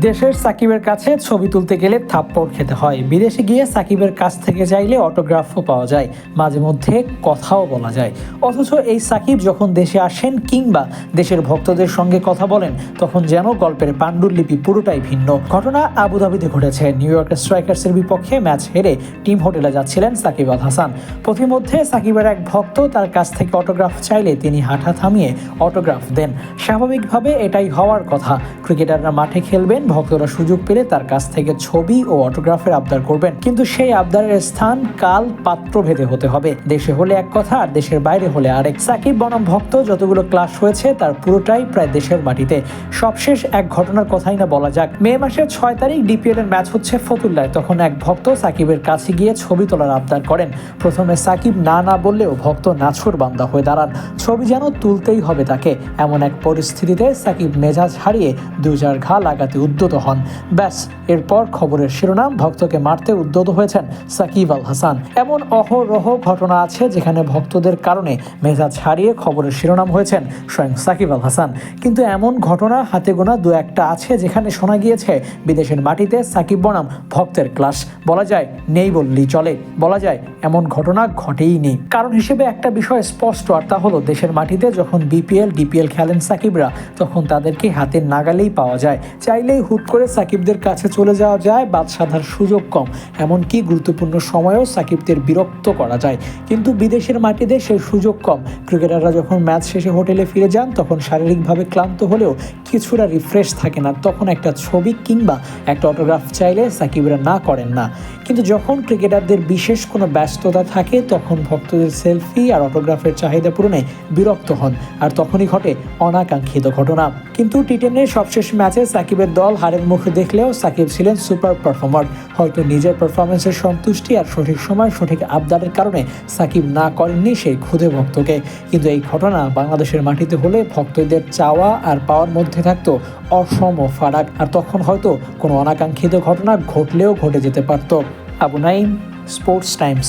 দেশের সাকিবের কাছে ছবি তুলতে গেলে থাপ্পড় খেতে হয়। বিদেশে গিয়ে সাকিবের কাছ থেকে চাইলে অটোগ্রাফও পাওয়া যায়। মাঝে মধ্যে কথাও বলা যায়। অথচ এই সাকিব যখন দেশে আসেন কিংবা দেশের ভক্তদের সঙ্গে কথা বলেন, তখন যেন গল্পের পাণ্ডুলিপি পুরোটাই ভিন্ন। ঘটনা আবুধাবিতে ঘটেছে। নিউ ইয়র্কের স্ট্রাইকার্সের বিপক্ষে ম্যাচ হেরে টিম হোটেলে যাচ্ছিলেন সাকিব আল হাসান। পথিমধ্যে সাকিবের এক ভক্ত তার কাছ থেকে অটোগ্রাফ চাইলে তিনি হাঁটা থামিয়ে অটোগ্রাফ দেন। স্বাভাবিকভাবে এটাই হওয়ার কথা। ক্রিকেটাররা মাঠে খেলবেন ভক্তরা সুযোগ পেলে তার কাছ থেকে ছবি ও অটোগ্রাফের আবদার করবেন। কিন্তু সেই আবদারের স্থান কাল পাত্র ভেদে হতে হবে। দেশে হলে এক কথা আর দেশের বাইরে হলে আরেক। সাকিব বনাম ভক্ত, যতগুলো ক্লাস হয়েছে তার পুরোটাই প্রায় দেশের মাটিতে। সবশেষ এক ঘটনার কথাই না বলা যাক। মে মাসের ছয় তারিখ ডিপিএল এর ম্যাচ হচ্ছে ফতুল্লায়। তখন এক ভক্ত সাকিবের কাছে গিয়ে ছবি তোলার আবদার করেন। প্রথমে সাকিব না না বললেও ভক্ত নাছর বান্দা হয়ে দাঁড়ান। ছবি যেন তুলতেই হবে তাকে। এমন এক পরিস্থিতিতে সাকিব মেজাজ হারিয়ে দুজার ঘা লাগাতে উদ্যত হন। ব্যাস, এরপর খবরের শিরোনাম, ভক্তকে মারতে উদ্যত হয়েছেন সাকিব আল হাসান। এমন অহরহ ঘটনা আছে যেখানে ভক্তদের কারণে মেজাজ হারিয়ে খবরের শিরোনাম হয়েছেন স্বয়ং সাকিব আল হাসান। কিন্তু এমন ঘটনা হাতে গোনা দু একটা আছে যেখানে শোনা গিয়েছে, বিদেশের মাটিতে সাকিব বনাম ভক্তের ক্লাস। বলা যায়, নেই বললেই চলে। বলা যায়, এমন ঘটনা ঘটেই নেই। কারণ হিসেবে একটা বিষয় স্পষ্ট, আর তা হলো দেশের মাটিতে যখন বিপিএল, ডিপিএল খেলেন সাকিবরা, তখন তাদেরকে হাতের নাগালেই পাওয়া যায়। চাইলেই হুট করে সাকিবদের কাছে চলে যাওয়া যায় বাদ সাধার সুযোগ কম। এমনকি গুরুত্বপূর্ণ সময়েও সাকিবদের বিরক্ত করা যায়। কিন্তু বিদেশের মাটিতে সেই সুযোগ কম। ক্রিকেটাররা যখন ম্যাচ শেষে হোটেলে ফিরে যান, তখন শারীরিকভাবে ক্লান্ত হলেও কিছুটা রিফ্রেশ থাকে না। তখন একটা ছবি কিংবা একটা অটোগ্রাফ চাইলে সাকিবরা না করেন না। কিন্তু যখন ক্রিকেটারদের বিশেষ কোনো ব্যস্ততা থাকে, তখন ভক্তদের সেলফি আর অটোগ্রাফের চাহিদা পূরণে বিরক্ত হন। আর তখনই ঘটে অনাকাঙ্ক্ষিত ঘটনা। কিন্তু টি টেনের সবশেষ ম্যাচে সাকিবের দল হারের মুখে দেখলেও সাকিব ছিলেন সুপার পারফর্মার। হয়তো নিজের পারফরমেন্সের সন্তুষ্টি আর সঠিক সময় সঠিক আবদারের কারণে সাকিব না করেননি সেই ক্ষুদে ভক্তকে। কিন্তু এই ঘটনা বাংলাদেশের মাটিতে হলে ভক্তদের চাওয়া আর পাওয়ার মধ্যে থাকতো অসম ফারাক। আর তখন হয়তো কোনো অনাকাঙ্ক্ষিত ঘটনা ঘটলেও ঘটে যেতে পারত। Abu Naim sports Times